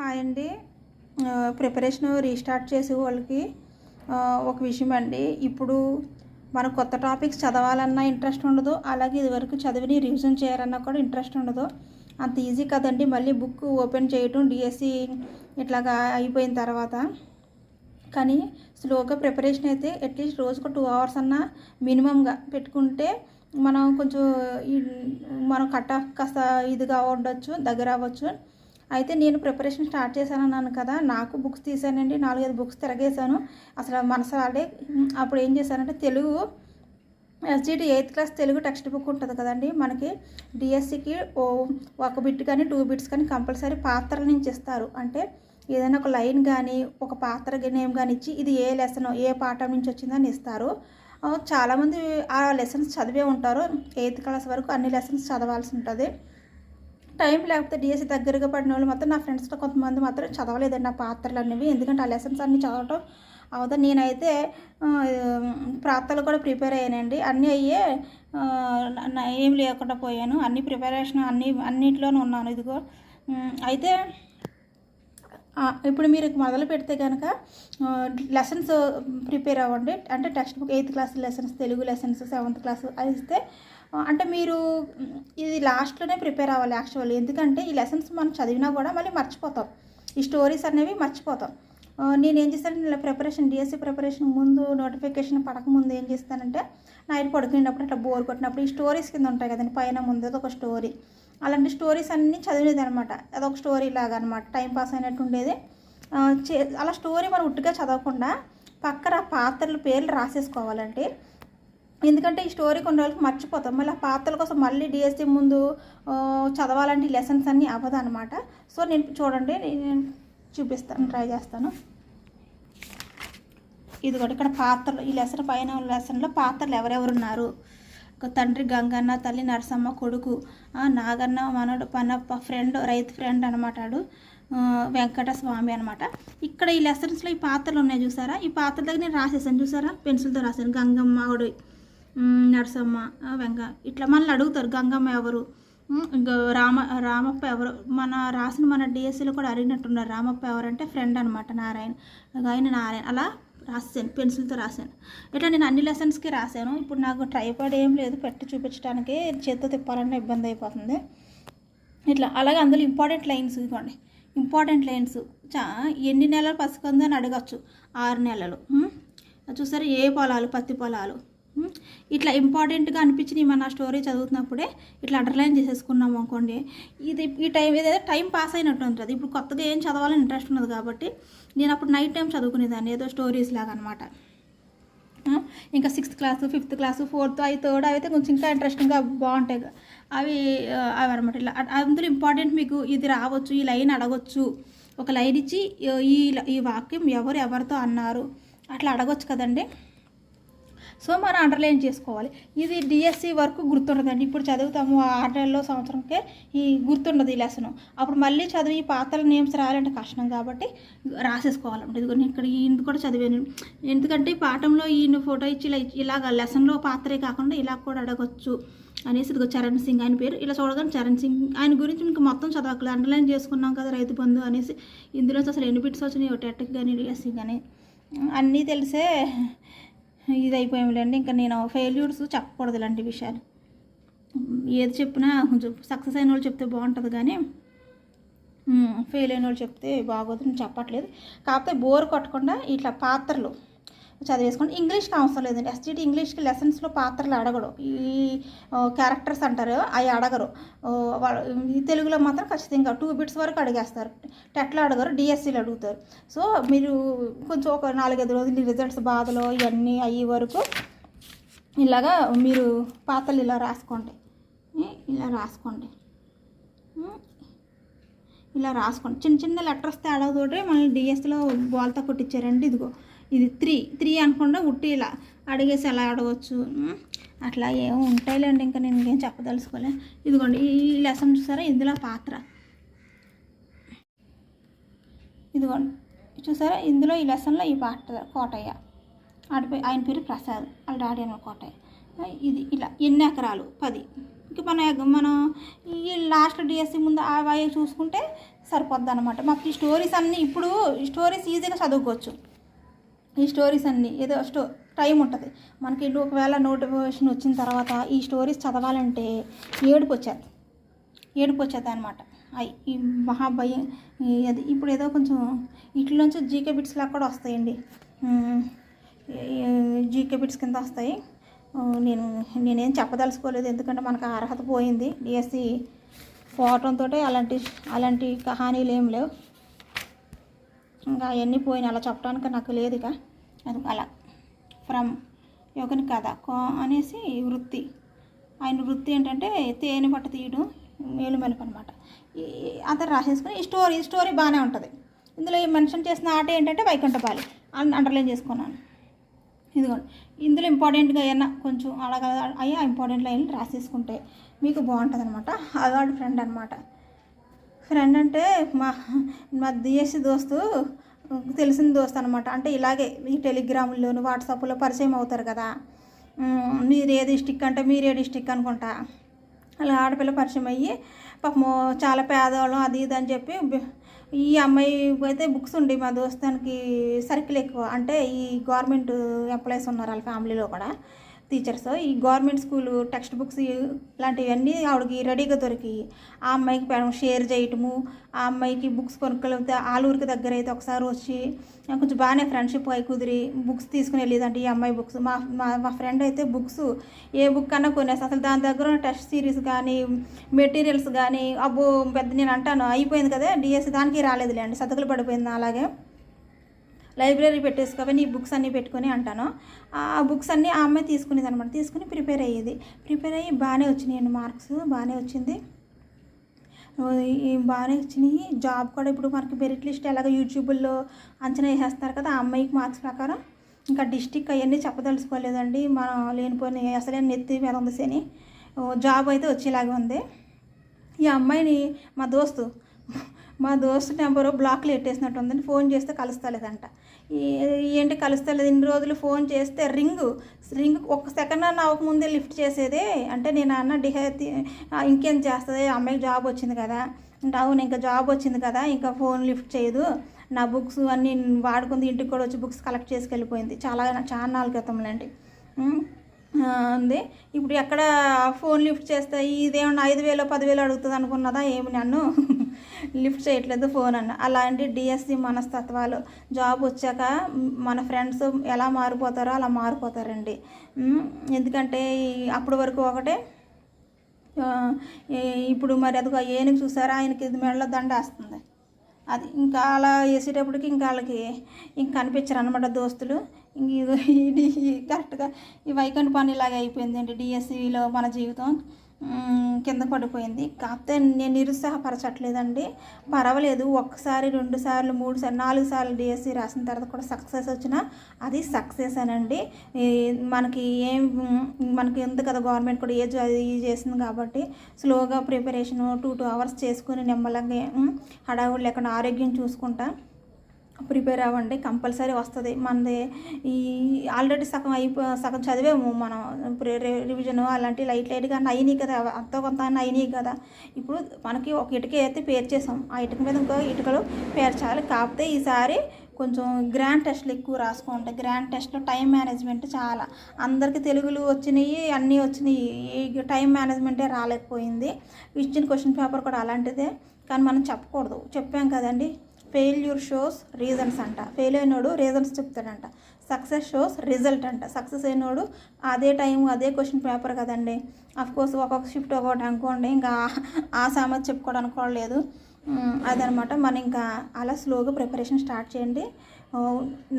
Hi అండి. Preparation restart చేసే వాళ్ళకి ఒక విషయం అండి. ఇప్పుడు మనం కొత్త టాపిక్స్ చదవాలన్నా ఇంట్రెస్ట్ ఉండదు అలాగే ఇదివరకు చదివిని రివిజన్ చేయాలన్నా కూడా ఇంట్రెస్ట్ ఉండదు. అంత ఈజీ కదండి. మళ్ళీ బుక్ ఓపెన్ చేయటం డిఎస్సి ఇట్లాగా అయిపోయిన తర్వాత. కానీ స్లోగా ప్రిపరేషన్ అయితే అట్లీస్ట్ రోజుకు టూ అవర్స్ అన్నా మినిమంగా పెట్టుకుంటే మనం కొంచెం మనం కట్ ఆఫ్ కాస్త ఇదిగా ఉండొచ్చు దగ్గర అవ్వచ్చు. అయితే నేను ప్రిపరేషన్ స్టార్ట్ చేశాను అన్నాను కదా నాకు బుక్స్ తీసానండి నాలుగైదు బుక్స్ తిరగేశాను. అసలు మనసు రాలే. అప్పుడు ఏం చేశానంటే Telugu SGT eighth class Telugu text book ఉంటుంది కదండి మనకి డిఎస్సికి ఓ ఒక బిట్ కానీ టూ బిట్స్ కానీ కంపల్సరీ పాత్రల నుంచి ఇస్తారు. అంటే ఏదైనా ఒక లైన్ కానీ ఒక పాత్ర నేమ్ కానీ ఇచ్చి ఇది ఏ లెసన్ ఏ పాఠం నుంచి వచ్చిందని ఇస్తారు. చాలామంది ఆ లెసన్స్ చదివే ఉంటారు. ఎయిత్ క్లాస్ వరకు అన్ని లెసన్స్ చదవాల్సి ఉంటుంది. టైం లేకపోతే డిఎస్సి దగ్గరగా పడిన వాళ్ళు మాత్రం నా ఫ్రెండ్స్లో కొంతమంది మాత్రం చదవలేదండి ఆ పాత్రలు అనేవి. ఎందుకంటే ఆ లెసన్స్ అన్నీ చదవటం అవదా. నేనైతే ఆ, ప్రాతలు కూడా ప్రిపేర్ అయ్యానండి. అన్నీ అయ్యే నా- ఏం లేకుండా పోయాను. అన్ని ప్రిపరేషన్ అన్ని అన్నింటిలోనూ ఉన్నాను ఇదిగో. అయితే ఇప్పుడు మీరు మొదలు పెడితే కనుక లెసన్స్ ప్రిపేర్ అవ్వండి. అంటే text book eighth class lessons Telugu lessons seventh class అది ఇస్తే అంటే మీరు ఇది లాస్ట్లోనే ప్రిపేర్ అవ్వాలి యాక్చువల్లీ ఎందుకంటే ఈ లెసన్స్ మనం చదివినా కూడా మళ్ళీ మర్చిపోతాం. ఈ స్టోరీస్ అనేవి మర్చిపోతాం. నేను ఏం చేస్తాను ఇలా ప్రిపరేషన్ డిఎస్సి ప్రిపరేషన్ ముందు నోటిఫికేషన్ పడక ముందు ఏం చేస్తానంటే నైట్ పడుకునేటప్పుడు ఇట్లా బోర్ కొట్టినప్పుడు ఈ స్టోరీస్ కింద ఉంటాయి కదండి పైన ముందు ఒక స్టోరీ అలాంటి స్టోరీస్ అన్నీ చదివేది అనమాట. అదొక స్టోరీ లాగా అనమాట. టైం పాస్ అయినట్టు ఉండేది. చే అలా స్టోరీ మనం ఉట్టుగా చదవకుండా పక్కన పాత్రల పేర్లు రాసేసుకోవాలండి ఎందుకంటే ఈ స్టోరీ కొన్ని రోజులకు మర్చిపోతాం. మళ్ళీ ఆ పాత్రల కోసం మళ్ళీ డిఎస్సి ముందు చదవాలంటే ఈ లెసన్స్ అన్నీ అవ్వదు అనమాట సో నేను చూడండి నేను చూపిస్తాను ట్రై చేస్తాను. ఇది కూడా ఇక్కడ పాత్రలు ఈ లెసన్ పైన లెసన్లో పాత్రలు ఎవరెవరు ఉన్నారు ఒక తండ్రి గంగన్న తల్లి నరసమ్మ కొడుకు నాగన్న మనడు పనప్ప ఫ్రెండ్ రైతు ఫ్రెండ్ అనమాట ఆడు. వెంకట స్వామి అనమాట ఇక్కడ ఈ లెసన్స్లో ఈ పాత్రలు ఉన్నాయి చూసారా? ఈ పాత్రల దగ్గర నేను రాసేసాను చూసారా? పెన్సిల్తో రాశాను. గంగమ్మ ఆవిడ నరసమ్మ వెంక. ఇట్లా మనల్ని అడుగుతారు గంగమ్మ ఎవరు? ఇంకా రామ రామప్ప ఎవరు? మన రాసిన మన డిఎస్సీలో కూడా అడిగినట్టున్నారు రామప్ప ఎవరంటే ఫ్రెండ్ అనమాట నారాయణ. ఆయన నారాయణ. అలా రాసాను పెన్సిల్తో రాశాను. ఇట్లా నేను అన్ని లెసన్స్కి రాశాను. ఇప్పుడు నాకు ట్రైపాడ్ ఏం లేదు పెట్టి చూపించడానికి చేత్తో తిప్పాలన్నా ఇబ్బంది అయిపోతుంది. ఇట్లా అలాగే అందులో ఇంపార్టెంట్ లైన్స్ ఇవ్వండి ఇంపార్టెంట్ లైన్స్ చా ఎన్ని నెలలు పసుకుంది అని అడగచ్చు. ఆరు నెలలు. చూసారా? ఏ పొలాలు? పత్తి పొలాలు. ఇట్లా ఇంపార్టెంట్గా అనిపించినవి మన స్టోరీ చదువుతున్నప్పుడే ఇట్లా అండర్లైన్ చేసేసుకున్నాం అనుకోండి. ఇది ఈ టైం ఏదైతే టైం పాస్ అయినట్టు ఉంటుంది. ఇప్పుడు కొత్తగా ఏం చదవాలని ఇంట్రెస్ట్ ఉన్నది కాబట్టి నేను అప్పుడు నైట్ టైం చదువుకునేదాన్ని. ఏదో స్టోరీస్ లాగా అనమాట ఇంకా sixth class fifth class fourth అవి థర్డ్ అయితే కొంచెం ఇంకా ఇంట్రెస్టింగ్గా బాగుంటాయి. అవి అవి అనమాట ఇలా అందులో ఇంపార్టెంట్ మీకు ఇది రావచ్చు ఈ లైన్ అడగొచ్చు. ఒక లైన్ ఇచ్చి ఈ ఈ వాక్యం ఎవరు ఎవరితో అన్నారు? అట్లా అడగొచ్చు కదండి. సో మనం అండర్లైన్ చేసుకోవాలి. ఇది డిఎస్సి వరకు గుర్తుండదండి. ఇప్పుడు చదువుతాము ఆ నెలలో సంవత్సరంకే ఈ గుర్తుండదు ఈ లెసన్. అప్పుడు మళ్ళీ చదివి ఈ పాత్రల నేమ్స్ రాయాలంటే కష్టం కాబట్టి రాసేసుకోవాలంటే ఇదిగో నేను ఇక్కడ ఇందు కూడా చదివాను. ఎందుకంటే ఈ పాఠంలో ఈయన ఫోటో ఇచ్చి ఇలా ఇలాగ లెసన్లో పాత్రే కాకుండా ఇలా కూడా అడగొచ్చు అనేసి ఇదిగో చరణ్ సింగ్ ఆయన పేరు. ఇలా చూడగానే చరణ్ సింగ్ ఆయన గురించి ఇంకా మొత్తం చదవకలేదు అండర్లైన్ చేసుకున్నాం కదా రైతు బంధు అనేసి ఇందులో అసలు ఎన్ని బిట్స్ వచ్చినాయి టెట్కి కానీ డిఎస్సి కానీ అన్నీ తెలిసే ఇది అయిపోయాములేండి ఇంకా నేను ఫెయిల్యూర్స్ చెప్పకూడదు ఇలాంటి విషయాలు. ఏది చెప్పినా కొంచెం సక్సెస్ అయిన వాళ్ళు చెప్తే బాగుంటుంది కానీ ఫెయిల్ అయిన వాళ్ళు చెప్తే బాగోదు. నేను చెప్పట్లేదు. కాకపోతే బోర్ కొట్టకుండా ఇట్లా పాత్రలు చదివేసుకోండి. ఇంగ్లీష్కి అవసరం లేదండి. ఎస్జిటి ఇంగ్లీష్కి లెసన్స్లో పాత్రలు అడగడు. ఈ క్యారెక్టర్స్ అంటారు అవి అడగరు. ఈ తెలుగులో మాత్రం ఖచ్చితంగా టూ బిట్స్ వరకు అడిగేస్తారు. టెట్లో అడగరు డిఎస్సీలు అడుగుతారు. సో మీరు కొంచెం ఒక నాలుగైదు రోజులు రిజల్ట్స్ బాధలో ఇవన్నీ అయ్యే వరకు ఇలాగా మీరు పాత్రలు ఇలా రాసుకోండి. ఇలా రాసుకోండి. ఇలా రాసుకోండి. చిన్న చిన్న లెటర్స్ తేడాతోటి మళ్ళీ డిఎస్లో బాల్తో కొట్టించారండి. ఇదిగో. ఇది త్రీ త్రీ అనుకుండా ఉట్టి ఇలా అడిగేసి ఎలా అడగవచ్చు అట్లా ఏమో ఉంటాయిలేండి ఇంకా నేను ఇంకేం చెప్పదలుచుకోలే. ఇదిగోండి ఈ లెసన్ చూసారా? ఇందులో పాత్ర. ఇదిగోండి చూసారా? ఇందులో ఈ లెసన్లో ఈ పాట కోటయ్య. ఆడిపోయి ఆయన పేరు ప్రసాద్ వాళ్ళ డాడీ అన్న కోటయ్య. ఇది ఇలా ఎన్ని ఎకరాలు? పది. ఇంక మన మనం ఈ లాస్ట్ డిఎస్సి ముందు అవి చూసుకుంటే సరిపోద్ది అనమాట మాకు ఈ స్టోరీస్ అన్నీ ఇప్పుడు స్టోరీస్ ఈజీగా చదువుకోవచ్చు. ఈ స్టోరీస్ అన్నీ ఏదో స్టో టైం ఉంటుంది. మనకి ఒకవేళ నోటిఫికేషన్ వచ్చిన తర్వాత ఈ స్టోరీస్ చదవాలంటే ఏడుపు వచ్చేది ఏడుపు వచ్చేది అనమాట అయి ఈ మహాభయం అది ఇప్పుడు ఏదో కొంచెం ఇట్లోంచి జీకే బిట్స్ లాగా కూడా వస్తాయండి. జీకే బిట్స్ కింద వస్తాయి. నేను నేనేం చెప్పదలుచుకోలేదు. ఎందుకంటే మనకు ఆ అర్హత పోయింది. డిఎస్సి పోవటంతో అలాంటి అలాంటి కహానీలు ఏం లేవు. ఇంకా అవన్నీ పోయినాయి. అలా చెప్పడానికి నాకు లేదు ఇక అది అలా. ఫ్రమ్ యోగని కథ. కో అనేసి వృత్తి. ఆయన వృత్తి ఏంటంటే తేనె పట్ట తీయడం మేలు మెలుపు అనమాట అతను రాసేసుకుని ఈ స్టోరీ స్టోరీ బాగానే ఉంటుంది. ఇందులో మెన్షన్ చేసిన ఆట ఏంటంటే వైకుంఠపాలి అని అండర్లైన్ చేసుకున్నాను. ఇదిగోండి. ఇందులో ఇంపార్టెంట్గా ఏమన్నా కొంచెం అడగ అయ్యా ఇంపార్టెంట్ లైన్లు రాసేసుకుంటే మీకు బాగుంటుంది అనమాట అవార్డు ఫ్రెండ్ అనమాట ఫ్రెండ్ అంటే మా మా డిఎస్సి దోస్తు తెలిసిన దోస్తు అనమాట అంటే ఇలాగే ఈ టెలిగ్రామ్లోను వాట్సాప్లో పరిచయం అవుతారు కదా. మీరు ఏ డిస్టిక్ అంటే మీరు ఏ డిస్టిక్ అనుకుంటా. అలా ఆడపిల్ల పరిచయం అయ్యి పాపము చాలా పేదవాళ్ళం అది ఇది అని చెప్పి ఈ అమ్మాయి అయితే బుక్స్ ఉండి మా దోస్తానికి సర్కిల్ ఎక్కువ. అంటే ఈ గవర్నమెంట్ ఎంప్లాయీస్ ఉన్నారు వాళ్ళ ఫ్యామిలీలో కూడా. టీచర్స్ ఈ గవర్నమెంట్ స్కూలు టెక్స్ట్ బుక్స్ ఇలాంటివన్నీ ఆవిడకి రెడీగా దొరికి ఆ అమ్మాయికి షేర్ చేయటము ఆ అమ్మాయికి బుక్స్ కొనుక్కెళ్తే ఆలూరికి దగ్గర అయితే ఒకసారి వచ్చి కొంచెం బాగానే ఫ్రెండ్షిప్ అయి కుదిరి బుక్స్ తీసుకుని వెళ్ళేదంటే ఈ అమ్మాయి బుక్స్ మా మా మా ఫ్రెండ్ అయితే బుక్స్ ఏ బుక్ అన్నా కొనేసి అసలు దాని దగ్గర టెస్ట్ సిరీస్ కానీ మెటీరియల్స్ కానీ అబ్బో పెద్ద నేను అంటాను అయిపోయింది కదా డిఎస్సి దానికి రాలేదులేండి సతుకులు పడిపోయింది అలాగే లైబ్రరీ పెట్టేసుకోవని నీ బుక్స్ అన్నీ పెట్టుకొని అంటాను. ఆ బుక్స్ అన్నీ ఆ అమ్మాయి తీసుకునేది అనమాట తీసుకుని ప్రిపేర్ అయ్యేది. ప్రిపేర్ అయ్యి బాగానే వచ్చినాయి మార్క్స్ బాగానే వచ్చింది. బాగానే వచ్చినాయి. జాబ్ కూడా ఇప్పుడు మనకి మెరిట్ లిస్ట్ ఎలాగ యూట్యూబ్లో అంచనా వేసేస్తారు కదా ఆ అమ్మాయికి మార్క్స్ ప్రకారం. ఇంకా డిస్టిక్ అవన్నీ చెప్పదలుచుకోలేదండి. మనం లేనిపోయిన అసలే నెత్తి మీద ఉంది జాబ్ అయితే వచ్చేలాగా ఉంది. ఈ అమ్మాయిని మా దోస్తు మా దోస్తు నెంబరు బ్లాక్లో ఎట్టేసినట్టు ఉందని ఫోన్ చేస్తే కలుస్తలేదంట. ఈ- ఏంటి కలుస్తలేదు? ఇన్ని రోజులు ఫోన్ చేస్తే రింగ్ రింగ్ ఒక సెకండ్ అన్న అవ్వకముందే లిఫ్ట్ చేసేదే. అంటే నేను అన్న డిహే ఇంకేం చేస్తుంది? అమ్మాయికి జాబ్ వచ్చింది కదా. అంటే అవును ఇంకా జాబ్ వచ్చింది కదా ఇంకా ఫోన్ లిఫ్ట్ చేయదు. నా బుక్స్ అన్నీ వాడుకుంది ఇంటికి కూడా వచ్చి బుక్స్ కలెక్ట్ చేసుకెళ్ళిపోయింది. చాలా చాలా నాలుగు క్రితంలేండి ఉమ్. ఉంది ఇప్పుడు ఎక్కడ ఫోన్ లిఫ్ట్ చేస్తే ఇదేమన్నా ఐదు వేలు పదివేలు అడుగుతుంది అనుకున్నదా ఏమి నన్ను? లిఫ్ట్ చేయట్లేదు ఫోన్ అన్న. అలాంటి డిఎస్సి మనస్తత్వాలు. జాబ్ వచ్చాక మన ఫ్రెండ్స్ ఎలా మారిపోతారో అలా మారిపోతారండి. ఎందుకంటే అప్పటి వరకు ఒకటే ఇప్పుడు మరి అదిగో ఏనుగు చూసారా? ఆయనకి ఇది మెడలో దండ వస్తుంది. అది ఇంకా అలా వేసేటప్పటికి ఇంకా వాళ్ళకి ఇంక కనిపించరు అనమాట దోస్తులు. ఇంక ఇది కరెక్ట్గా ఈ వైకుంఠ పని ఇలాగ అయిపోయిందండి డిఎస్సిలో మన జీవితం. కింద పడిపోయింది. కాకపోతే నేను నిరుత్సాహపరచట్లేదండి. పర్వాలేదు ఒక్కసారి రెండు సార్లు మూడు సార్లు నాలుగు సార్లు డిఎస్సి రాసిన తర్వాత కూడా సక్సెస్ వచ్చినా అది సక్సెస్ అనండి. ఈ మనకి ఏం మనకి ఉంది కదా గవర్నమెంట్ కూడా ఏజ్ అది చేసింది కాబట్టి స్లోగా ప్రిపరేషన్ టూ టూ అవర్స్ చేసుకుని నెమ్మలంగా హడావుడు లేకుండా ఆరోగ్యం చూసుకుంటా ప్రిపేర్ అవ్వండి కంపల్సరీ వస్తుంది. మనది ఈ ఆల్రెడీ సగం అయిపో సగం చదివాము మనం. రివిజన్ అలాంటి లైట్ లైట్గా అయినాయి కదా అంతో కొంత అయినాయి కదా. ఇప్పుడు మనకి ఒక ఇటుక అయితే పేర్చేసాం ఆ ఇటుక మీద ఇంకో ఇటుకలు పేర్చాలి. కాకపోతే ఈసారి కొంచెం గ్రాండ్ టెస్ట్లు ఎక్కువ రాసుకోండి. గ్రాండ్ టెస్ట్లో టైం మేనేజ్మెంట్ చాలా. అందరికీ తెలుగులు వచ్చినాయి అన్నీ వచ్చినాయి. ఈ టైం మేనేజ్మెంటే రాలేకపోయింది. ఇచ్చిన క్వశ్చన్ పేపర్ కూడా అలాంటిదే. కానీ మనం చెప్పకూడదు. చెప్పాం కదండి. ఫెయిల్యూర్ షోస్ రీజన్స్ అంట. ఫెయిల్ అయినోడు రీజన్స్ చెప్తాడంట. సక్సెస్ షోస్ రిజల్ట్ అంట. సక్సెస్ అయినోడు అదే టైం అదే క్వశ్చన్ పేపర్ కదండి. కోర్స్ ఒక్కొక్క షిఫ్ట్ ఒకటి అనుకోండి ఇంకా ఆ సామెత చెప్పుకోవడానికి కూడా లేదు. అదనమాట. మనం ఇంకా అలా స్లోగా ప్రిపరేషన్ స్టార్ట్ చేయండి.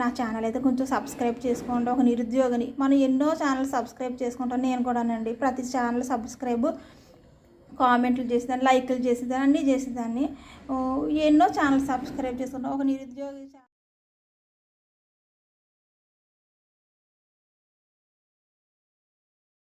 నా ఛానల్ అయితే కొంచెం సబ్స్క్రైబ్ చేసుకోండి. ఒక నిరుద్యోగిని. మనం ఎన్నో ఛానల్ సబ్స్క్రైబ్ చేసుకుంటాం. నేను కూడానండి. ప్రతి ఛానల్ సబ్స్క్రైబ్ కామెంట్లు చేసేదాన్ని లైక్లు చేసేదాన్ని అన్నీ చేసేదాన్ని. ఎన్నో ఛానల్ సబ్స్క్రైబ్ చేసుకుంటాం ఒక నిరుద్యోగి